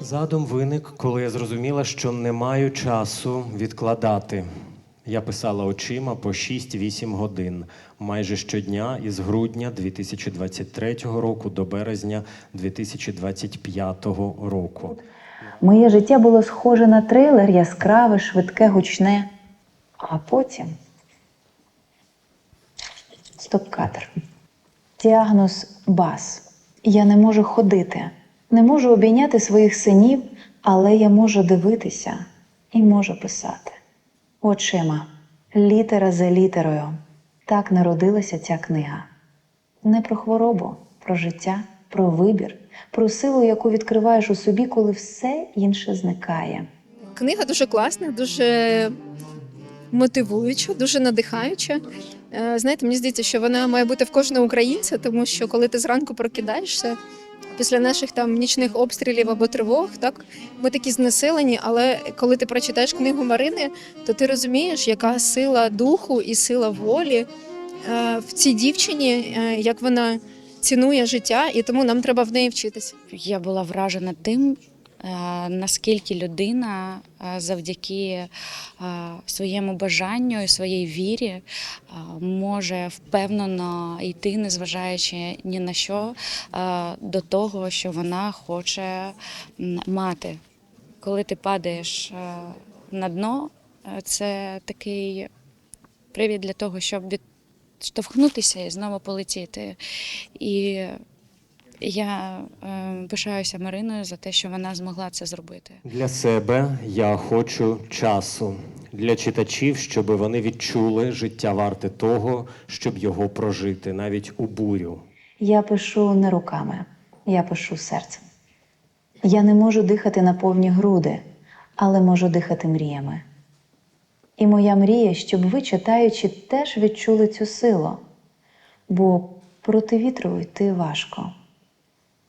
Задум виник, коли я зрозуміла, що не маю часу відкладати. Я писала очима по 6-8 годин майже щодня із грудня 2023 року до березня 2025 року. Моє життя було схоже на трейлер, яскраве, швидке, гучне. А потім стоп-кадр. Діагноз БАС. Я не можу ходити, не можу обійняти своїх синів, але я можу дивитися і можу писати. Очима, літера за літерою. Так народилася ця книга. Не про хворобу, про життя, про вибір, про силу, яку відкриваєш у собі, коли все інше зникає. Книга дуже класна, дуже мотивуюча, дуже надихаюча. Е, Знаєте, мені здається, що вона має бути в кожного українця, тому що коли ти зранку прокидаєшся після наших там нічних обстрілів або тривог, так ми такі знесилені, але коли ти прочитаєш книгу Марини, то ти розумієш, яка сила духу і сила волі е, в цій дівчині, е, як вона цінує життя, і тому нам треба в неї вчитися. Я була вражена тим, наскільки людина е, завдяки е, своєму бажанню і своїй вірі е, може впевнено йти, незважаючи ні на що, е, до того, що вона хоче мати. Коли ти падаєш е, на дно, е, це такий привід для того, щоб відштовхнутися і знову полетіти. І я е, пишаюся Мариною за те, що вона змогла це зробити. Для себе я хочу часу для читачів, щоб вони відчули життя варте того, щоб його прожити навіть у бурю. Я пишу не руками, я пишу серцем. Я не можу дихати на повні груди, але можу дихати мріями. І моя мрія, щоб ви, читаючи, теж відчули цю силу. Бо проти вітру йти важко.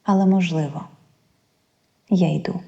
Але можливо, я йду.